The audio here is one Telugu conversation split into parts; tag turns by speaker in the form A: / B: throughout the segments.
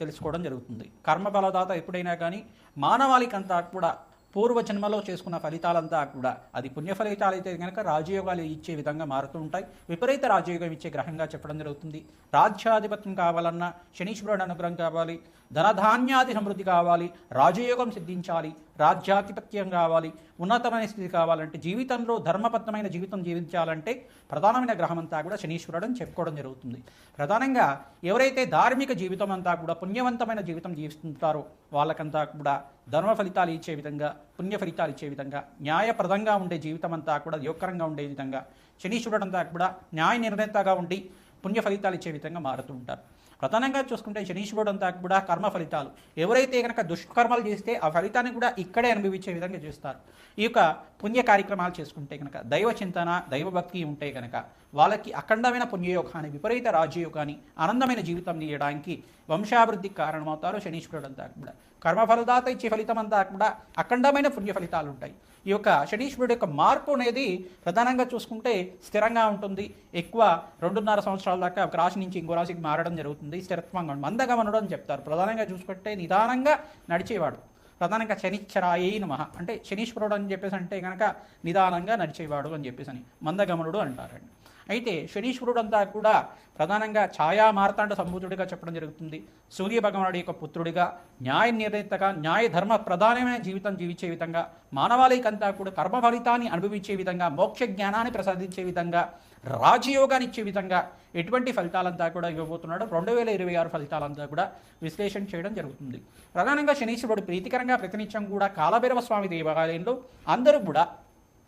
A: తెలుసుకోవడం జరుగుతుంది. కర్మఫలదాత ఎప్పుడైనా కానీ మానవాళికంతా కూడా పూర్వ జన్మలో చేసుకున్న ఫలితాలంతా కూడా అది పుణ్య ఫలితాలు అయితే కనుక రాజయోగాలు ఇచ్చే విధంగా మారుతూ ఉంటాయి. విపరీత రాజయోగం ఇచ్చే గ్రహంగా చెప్పడం జరుగుతుంది. రాజ్యాధిపత్యం కావాలన్నా శనీశ్వరుడు అనుగ్రహం కావాలి. ధనధాన్యాది సమృద్ధి కావాలి. రాజయోగం సిద్ధించాలి. రాజ్యాధిపత్యం కావాలి. ఉన్నతమైన స్థితి కావాలంటే జీవితంలో ధర్మబద్ధమైన జీవితం జీవించాలంటే ప్రధానమైన గ్రహం అంతా కూడా శనీశ్వరుడు అని చెప్పుకోవడం జరుగుతుంది. ప్రధానంగా ఎవరైతే ధార్మిక జీవితం అంతా కూడా పుణ్యవంతమైన జీవితం జీవిస్తుంటారో వాళ్ళకంతా కూడా ధర్మ ఫలితాలు ఇచ్చే విధంగా పుణ్య ఫలితాలు ఇచ్చే విధంగా న్యాయప్రదంగా ఉండే జీవితం అంతా కూడా యోగకరంగా ఉండే విధంగా శనీశ్వరుడు అంతా కూడా న్యాయ నిర్ణేతగా ఉండి పుణ్య ఫలితాలు ఇచ్చే విధంగా మారుతూ ఉంటారు. ప్రధానంగా చూసుకుంటే శనీశ్వరుడు అంతా కూడా కర్మ ఫలితాలు. ఎవరైతే కనుక దుష్కర్మలు చేస్తే ఆ ఫలితాన్ని కూడా ఇక్కడే అనుభవించే విధంగా చేస్తారు. ఈ యొక్క పుణ్య కార్యక్రమాలు చేసుకుంటే కనుక దైవ చింతన దైవభక్తి ఉంటే కనుక వాళ్ళకి అఖండమైన పుణ్యయోగాన్ని విపరీత రాజయోగాన్ని ఆనందమైన జీవితం తీయడానికి వంశాభివృద్ధికి కారణమవుతారు శనీశ్వరుడు అంతా కూడా. కర్మఫలదాత ఇచ్చే ఫలితం అంతా కూడా అఖండమైన పుణ్య ఫలితాలు ఉంటాయి. ఈ యొక్క శనీశ్వరుడు యొక్క మార్పు అనేది ప్రధానంగా చూసుకుంటే స్థిరంగా ఉంటుంది. ఎక్కువ రెండున్నర సంవత్సరాల దాకా ఒక రాశి నుంచి ఇంకో రాశికి మారడం జరుగుతుంది. స్థిరత్వంగా మందగమనుడు అని చెప్తారు. ప్రధానంగా చూసుకుంటే నిదానంగా నడిచేవాడు. ప్రధానంగా శనిచ్చరాయే నమ. అంటే శనీశ్వరుడు అని చెప్పేసి అంటే కనుక నిదానంగా నడిచేవాడు అని చెప్పేసి అని. మందగమనుడు అంటారండి. అయితే శనీశ్వరుడు అంతా కూడా ప్రధానంగా ఛాయా మార్తాండ సంభూతుడిగా చెప్పడం జరుగుతుంది. సూర్య భగవానుడి యొక్క పుత్రుడిగా న్యాయ నిర్ణేతగా న్యాయ ధర్మ ప్రధానమైన జీవితం జీవించే విధంగా మానవాళికంతా కూడా కర్మ ఫలితాన్ని అనుభవించే విధంగా మోక్ష జ్ఞానాన్ని ప్రసాదించే విధంగా రాజయోగాన్ని ఇచ్చే విధంగా ఎటువంటి ఫలితాలంతా కూడా ఇవ్వబోతున్నాడు రెండు వేల ఇరవై ఆరు ఫలితాలంతా కూడా విశ్లేషణ చేయడం జరుగుతుంది. ప్రధానంగా శనీశ్వరుడు ప్రీతికరంగా ప్రతినిత్యం కూడా కాలభైరవ స్వామి దేవాలయంలో అందరూ కూడా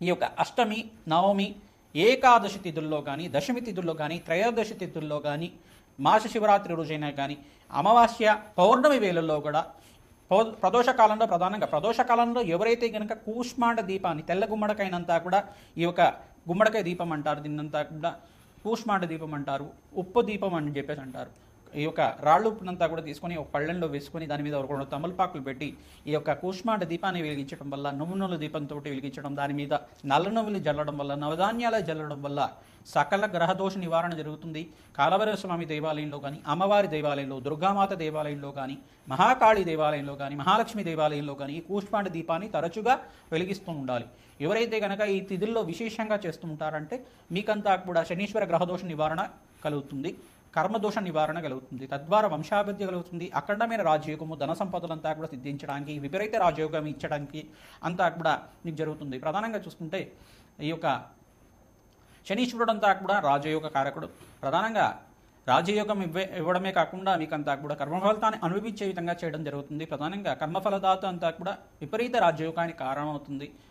A: ఈ యొక్క అష్టమి నవమి ఏకాదశి తిథుల్లో కానీ దశమి తిథుల్లో కానీ త్రయోదశి తిథుల్లో కానీ మాస శివరాత్రి రోజైనా కానీ అమావాస్య పౌర్ణమి వేళల్లో కూడా పౌ- ప్రదోష కాలంలో ప్రధానంగా ప్రదోష కాలంలో ఎవరైతే కనుక కూష్మాండ దీపాన్ని తెల్ల గుమ్మడికైనంతా కూడా ఈ యొక్క గుమ్మడికాయ దీపం అంటారు దీన్నంతా కూడా కూష్మాండ దీపం అంటారు ఉప్పు దీపం అని చెప్పేసి అంటారు. ఈ యొక్క రాళ్ళు ఉప్పునంతా కూడా తీసుకొని ఒక పళ్ళెంలో వేసుకొని దాని మీద ఒక రెండు తమలపాకులు పెట్టి ఈ యొక్క కూష్మాండ దీపాన్ని వెలిగించడం వల్ల నువ్వు దీపంతో వెలిగించడం దాని మీద నల్ల నువ్వులు జల్లడం వల్ల నవధాన్యాలు జల్లడం వల్ల సకల గ్రహదోష నివారణ జరుగుతుంది. కాలభైరవ స్వామి దేవాలయంలో కానీ అమ్మవారి దేవాలయంలో దుర్గామాత దేవాలయంలో కానీ మహాకాళి దేవాలయంలో కానీ మహాలక్ష్మి దేవాలయంలో కానీ ఈ కూష్మాండ దీపాన్ని తరచుగా వెలిగిస్తూ ఉండాలి. ఎవరైతే కనుక ఈ తిథుల్లో విశేషంగా చేస్తూ ఉంటారంటే మీకంతా కూడా శనీశ్వర గ్రహదోష నివారణ కలుగుతుంది. కర్మదోష నివారణ కలుగుతుంది. తద్వారా వంశాభివృద్ధి కలుగుతుంది. అఖండమైన రాజయోగము ధన సంపదలంతా కూడా సిద్ధించడానికి విపరీత రాజయోగం ఇచ్చడానికి అంతా కూడా మీకు జరుగుతుంది. ప్రధానంగా చూసుకుంటే ఈ యొక్క శనీశ్వరుడు అంతా కూడా రాజయోగ కారకుడు. ప్రధానంగా రాజయోగం ఇవ్వే ఇవ్వడమే కాకుండా మీకు అంతా కూడా కర్మఫలితాన్ని అనుభవించే విధంగా చేయడం జరుగుతుంది. ప్రధానంగా కర్మఫలదాత అంతా కూడా విపరీత రాజయోగానికి కారణమవుతుంది.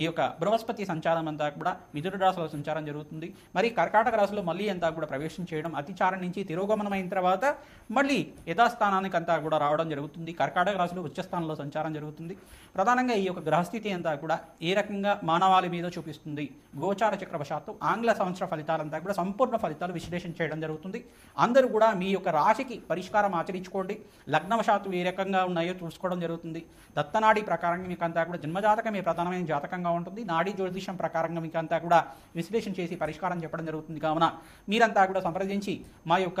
A: ఈ యొక్క బృహస్పతి సంచారం అంతా కూడా మిథున రాశిలో సంచారం జరుగుతుంది. మరి కర్కాటక రాశిలో మళ్ళీ అంతా కూడా ప్రవేశం చేయడం అతిచారం నుంచి తిరోగమనమైన తర్వాత మళ్ళీ యథాస్థానానికి అంతా కూడా రావడం జరుగుతుంది. కర్కాటక రాశిలో ఉచ్చస్థానంలో సంచారం జరుగుతుంది. ప్రధానంగా ఈ యొక్క గ్రహస్థితి అంతా కూడా ఏ రకంగా మానవాళి మీద చూపిస్తుంది? గోచార చక్రవశాత్తు ఆంగ్ల సంవత్సర ఫలితాలంతా కూడా సంపూర్ణ ఫలితాలు విశ్లేషణ చేయడం జరుగుతుంది. అందరూ కూడా మీ యొక్క రాశికి పరిష్కారం ఆచరించుకోండి. లగ్నవశాత్తు ఏ రకంగా ఉన్నాయో చూసుకోవడం జరుగుతుంది. దత్తనాడి ప్రకారంగా మీకు అంతా కూడా జన్మజాతకమే ప్రధానమైన జాతకంగా ఉంటుంది. నాడీ జ్యోతిషం ప్రకారంగా మీకు అంతా కూడా విశ్లేషణ చేసి పరిష్కారం చెప్పడం జరుగుతుంది. కావున మీరంతా కూడా సంప్రదించి మా యొక్క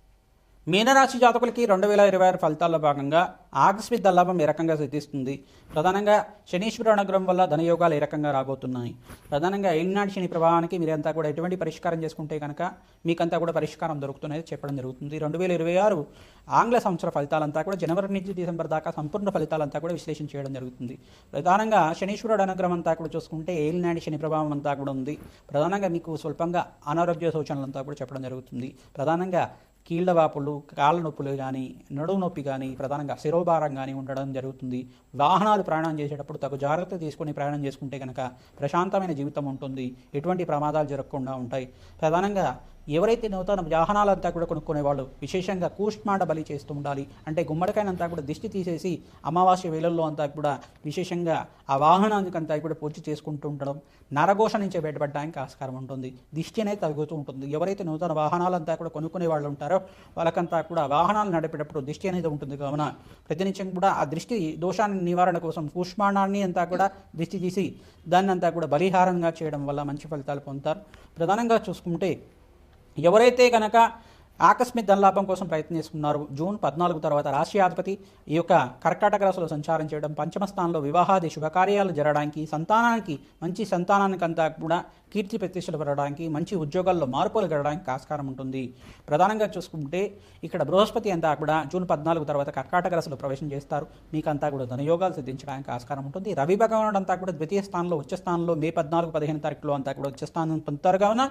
A: మీనరాశి జాతకులకి రెండు వేల ఇరవై ఆరు ఫలితాల్లో భాగంగా ఆకస్మిక దల్లాభం ఏ రకంగా సిద్ధిస్తుంది? ప్రధానంగా శనీశ్వర అనుగ్రహం వల్ల ధనయోగాలు ఏ రకంగా రాబోతున్నాయి? ప్రధానంగా ఏలినాటి శని ప్రభావానికి మీరంతా కూడా ఎటువంటి పరిష్కారం చేసుకుంటే కనుక మీకంతా కూడా పరిష్కారం దొరుకుతున్నది చెప్పడం జరుగుతుంది. రెండు వేల ఇరవై ఆరు ఆంగ్ల సంవత్సర ఫలితాలంతా కూడా జనవరి నుంచి డిసెంబర్ దాకా సంపూర్ణ ఫలితాలంతా కూడా విశ్లేషణ చేయడం జరుగుతుంది. ప్రధానంగా శనీశ్వరుడు అనుగ్రహం అంతా కూడా చూసుకుంటే ఏలినాటి శని ప్రభావం అంతా కూడా ఉంది. ప్రధానంగా మీకు స్వల్పంగా అనారోగ్య సూచనలంతా కూడా చెప్పడం జరుగుతుంది. ప్రధానంగా కీళ్ళ వాపులు కాళ్ళ నొప్పులు కానీ నడుము నొప్పి కానీ ప్రధానంగా శిరోభారం కానీ ఉండడం జరుగుతుంది. వాహనాలు ప్రయాణం చేసేటప్పుడు తగు జాగ్రత్త తీసుకొని ప్రయాణం చేసుకుంటే కనుక ప్రశాంతమైన జీవితం ఉంటుంది. ఎటువంటి ప్రమాదాలు జరగకుండా ఉంటాయి. ప్రధానంగా ఎవరైతే నూతన వాహనాలంతా కూడా కొనుక్కునే వాళ్ళు విశేషంగా కూష్మాండ బలి చేస్తూ ఉండాలి. అంటే గుమ్మడికాయనంతా కూడా దిష్టి తీసేసి అమావాస్య వేళల్లో అంతా కూడా విశేషంగా ఆ వాహనానికి అంతా కూడా పూర్తి చేసుకుంటూ ఉండడం నరఘోష నుంచి బయటపడడానికి ఆస్కారం ఉంటుంది. దిష్టి అనేది తగ్గుతూ ఉంటుంది. ఎవరైతే నూతన వాహనాలంతా కూడా కొనుక్కునే వాళ్ళు ఉంటారో వాళ్ళకంతా కూడా వాహనాలు నడిపేటప్పుడు దిష్టి అనేది ఉంటుంది. కావున ప్రతినిత్యం కూడా ఆ దృష్టి దోషాన్ని నివారణ కోసం కూష్మాండాన్ని అంతా కూడా దిష్టి తీసి దాన్ని అంతా కూడా బలిహారంగా చేయడం వల్ల మంచి ఫలితాలు పొందుతారు. ప్రధానంగా చూసుకుంటే ఎవరైతే కనుక ఆకస్మిక ధనలాభం కోసం ప్రయత్నం చేసుకున్నారు జూన్ పద్నాలుగు తర్వాత రాష్ట్రాధిపతి ఈ యొక్క కర్కాటక రాశిలో సంచారం చేయడం పంచమ స్థానంలో వివాహాది శుభకార్యాలు జరగడానికి సంతానానికి మంచి సంతానానికంతా కూడా కీర్తి ప్రతిష్టలు పెరగడానికి మంచి ఉద్యోగాల్లో మార్పులు జరగడానికి ఆస్కారం ఉంటుంది. ప్రధానంగా చూసుకుంటే ఇక్కడ బృహస్పతి అంతా కూడా జూన్ పద్నాలుగు తర్వాత కర్కాటక రాశిలో ప్రవేశం చేస్తారు. మీకంతా కూడా ధనయోగాలు సిద్ధించడానికి ఆస్కారం ఉంటుంది. రవి భగవానుడు అంతా కూడా ద్వితీయ స్థానంలో ఉచ్చ స్థానంలో మే పద్నాలుగు పదిహేను తారీఖులో అంతా కూడా ఉచ్చ స్థానం పొందుతారు. కావున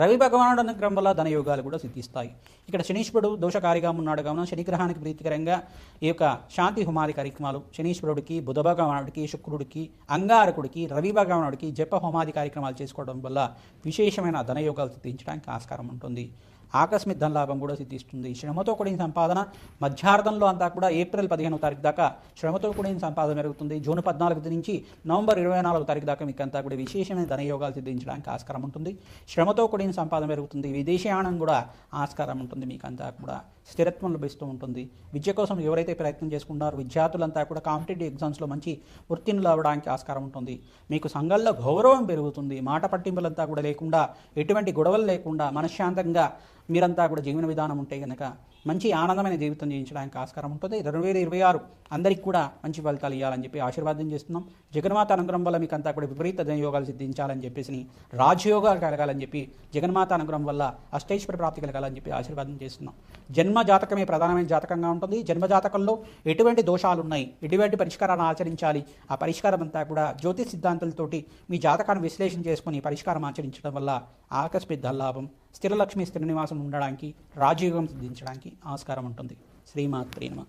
A: రవి భగవానుడు అనుగ్రహం వల్ల ధనయోగాలు కూడా సిద్ధిస్తాయి. ఇక్కడ శనీశ్వరుడు దోషకారిగా ఉన్నాడు. కావున శనిగ్రహానికి ప్రీతికరంగా ఈ యొక్క శాంతి హోమాది కార్యక్రమాలు శనీశ్వరుడికి బుధ భగవానుడికి శుక్రుడికి అంగారకుడికి రవి భగవానుడికి జప హోమాది కార్యక్రమాలు చేసుకోవడం వల్ల విశేషమైన ధనయోగాలు సిద్ధించడానికి ఆస్కారం ఉంటుంది. ఆకస్మిక ధనలాభం కూడా సిద్ధిస్తుంది. శ్రమతో కూడిన సంపాదన మధ్యార్థంలో అంతా కూడా ఏప్రిల్ పదిహేనవ తారీఖు దాకా శ్రమతో కూడిన సంపాదన జరుగుతుంది. జూన్ పద్నాలుగు నుంచి నవంబర్ ఇరవై నాలుగు తారీఖు దాకా మీకు అంతా కూడా విశేషమైన ధనయోగాలు సిద్ధించడానికి ఆస్కారం ఉంటుంది. శ్రమతో కూడిన సంపాదన పెరుగుతుంది. విదేశీయానం కూడా ఆస్కారం ఉంటుంది. మీకు అంతా కూడా స్థిరత్వం లభిస్తూ ఉంటుంది. విద్య కోసం ఎవరైతే ప్రయత్నం చేసుకుంటారో విద్యార్థులంతా కూడా కాంపిటేటివ్ ఎగ్జామ్స్లో మంచి ఉత్తీర్ణులు అవ్వడానికి ఆస్కారం ఉంటుంది. మీకు సంఘంలో గౌరవం పెరుగుతుంది. మాట పట్టింపులంతా కూడా లేకుండా ఎటువంటి గొడవలు లేకుండా మనశ్శాంతంగా మీరంతా కూడా జీవన విధానం ఉంటే కనుక మంచి ఆనందమైన జీవితం జీవించడానికి ఆస్కారం ఉంటుంది. రెండు వేల ఇరవై ఆరు అందరికీ కూడా మంచి ఫలితాలు ఇవ్వాలని చెప్పి ఆశీర్వాదం చేస్తున్నాం. జగన్మాత అనుగ్రహం వల్ల మీకు అంతా కూడా విపరీత ధనయోగాలు సిద్ధించాలని చెప్పేసి రాజయోగాలు కలగాలని చెప్పి జగన్మాత అనుగ్రహం వల్ల అష్టైశ్వర ప్రాప్తి కలగాలని చెప్పి ఆశీర్వాదం చేస్తున్నాం. జన్మ జాతకమే ప్రధానమైన జాతకంగా ఉంటుంది. జన్మ జాతకంలో ఎటువంటి దోషాలు ఉన్నాయి ఎటువంటి పరిష్కారాన్ని ఆచరించాలి ఆ పరిష్కారం అంతా కూడా జ్యోతిష్ సిద్ధాంతాలతోటి మీ జాతకాన్ని విశ్లేషణ చేసుకుని పరిష్కారం ఆచరించడం వల్ల ఆకస్మిక లాభం స్థిరలక్ష్మి స్థిర నివాసం ఉండడానికి రాజయోగం సిద్ధించడానికి ఆస్కారం ఉంటుంది. శ్రీమాత్రి నమ.